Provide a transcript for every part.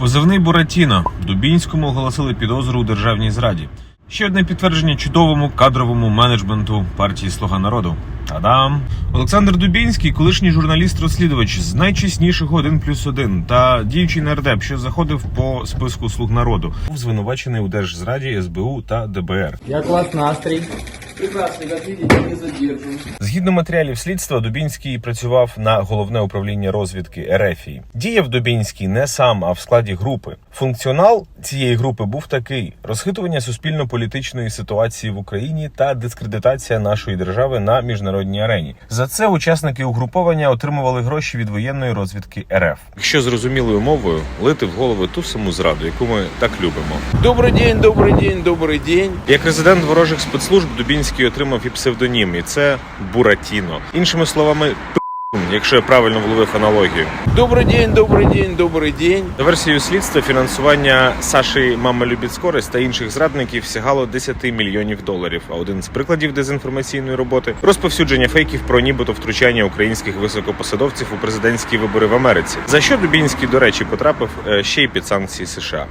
Позивний Буратіно Дубінському оголосили підозру у державній зраді. Ще одне підтвердження чудовому кадровому менеджменту партії Слуга народу. Та-дам! Олександр Дубінський, колишній журналіст-розслідувач з найчеснішого 1 плюс 1 та діючий нардеп, що заходив по списку слуг народу, був звинувачений у держзраді СБУ та ДБР. Як у вас настрій? Прекрасно, как видите, не задерживаю. Згідно матеріалів слідства, Дубінський працював на головне управління розвідки Ерефії. Діяв Дубінський не сам, а в складі групи. Функціонал цієї групи був такий: розхитування суспільно-політичної ситуації в Україні та дискредитація нашої держави на міжнародній арені. За це учасники угруповання отримували гроші від воєнної розвідки РФ. Якщо зрозумілою мовою лити в голови ту саму зраду, яку ми так любимо. Добрый день, добрый день, добрый день. Як резидент ворожих спецслужб Дубінський отримав і псевдонім, і це Буратіно. Іншими словами, п***н, якщо я правильно вловив аналогію. Добрый день, добрый день, добрый день. За версією слідства, фінансування Саші Мама любить скорість та інших зрадників сягало 10 мільйонів доларів. А один з прикладів дезінформаційної роботи розповсюдження фейків про нібито втручання українських високопосадовців у президентські вибори в Америці. За що Дубінський, до речі, потрапив е, ще й під санкції США.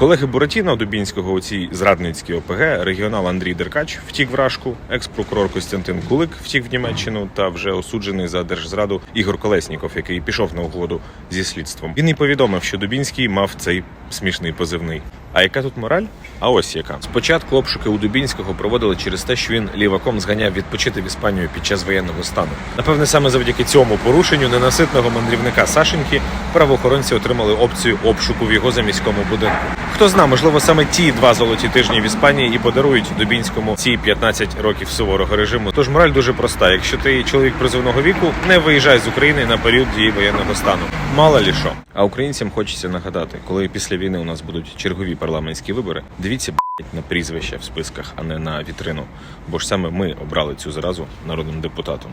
Колеги Буратіна Дубінського у цій зрадницькій ОПГ регіонал Андрій Деркач втік в Рашку, екс-прокурор Костянтин Кулик втік в Німеччину та вже осуджений за держзраду Ігор Колесніков, який пішов на угоду зі слідством. Він і повідомив, що Дубінський мав цей смішний позивний. А яка тут мораль? А ось яка спочатку обшуки у Дубінського проводили через те, що він ліваком зганяв відпочити в Іспанію під час воєнного стану. Напевне, саме завдяки цьому порушенню ненаситного мандрівника Сашеньки правоохоронці отримали опцію обшуку в його заміському будинку. Хто зна, можливо, саме ті два золоті тижні в Іспанії і подарують Дубінському ці 15 років суворого режиму. Тож мораль дуже проста: якщо ти чоловік призовного віку, не виїжджай з України на період дії воєнного стану. Мало лі що. А українцям хочеться нагадати, коли після війни у нас будуть чергові парламентські вибори, дивіться б***ь, на прізвища в списках, а не на вітрину. Бо ж саме ми обрали цю заразу народним депутатом.